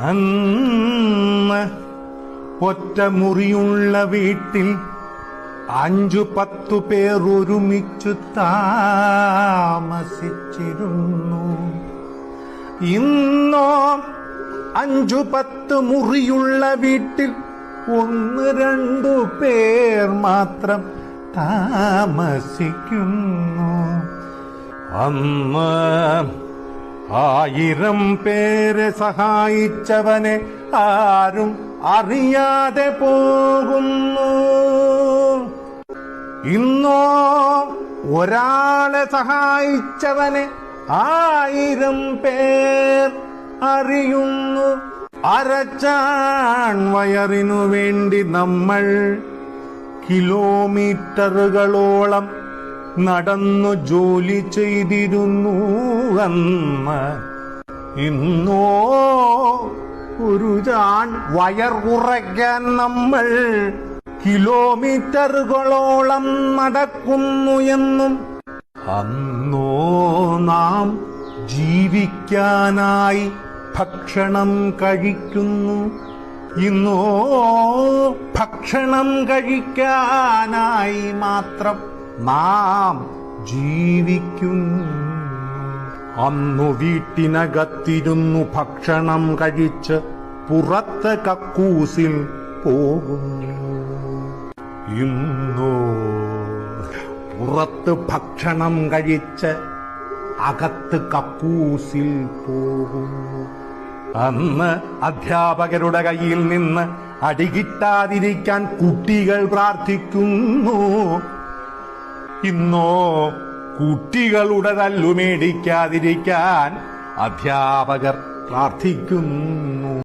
അന്ന് ഒറ്റ മുറിയുള്ള വീട്ടിൽ അഞ്ചു പത്തു പേർ ഒരുമിച്ചു താമസിച്ചിരുന്നു. ഇന്നോ അഞ്ചു പത്ത് മുറിയുള്ള വീട്ടിൽ ഒന്ന് രണ്ടു പേർ മാത്രം താമസിക്കുന്നു. അന്ന് ആയിരം പേരെ സഹായിച്ചവനെ ആരും അറിയാതെ പോകുന്നു. ഇന്നോ ഒരാളെ സഹായിച്ചവനെ ആയിരം പേർ അറിയുന്നു. അരച്ചാൺ വയറിനു വേണ്ടി നമ്മൾ കിലോമീറ്ററുകളോളം നടന്നു ജോലി ചെയ്തിരുന്നു അന്ന് ഇന്നോ ഒരു ചാൺ വയർ നമ്മൾ കിലോമീറ്ററുകളോളം നടക്കുന്നു എന്നും അന്നോ നാം ജീവിക്കാനായി ഭക്ഷണം കഴിക്കുന്നു. ഇന്നോ ഭക്ഷണം കഴിക്കാനായി മാത്രം നാം ജീവിക്കുന്നു. അന്നു വീട്ടിനകത്തിരുന്നു ഭക്ഷണം കഴിച്ച് പുറത്ത് കക്കൂസിൽ പോകുന്നു. ഇന്നോ പുറത്ത് ഭക്ഷണം കഴിച്ച് അകത്ത് കക്കൂസിൽ പോകുന്നു. അന്ന് അധ്യാപകരുടെ കയ്യിൽ നിന്ന് അടികിട്ടാതിരിക്കാൻ കുട്ടികൾ പ്രാർത്ഥിക്കുന്നു. ഇന്നോ കുട്ടികളുടെ തല്ലു മേടിക്കാതിരിക്കാൻ അധ്യാപകർ പ്രാർത്ഥിക്കുന്നു.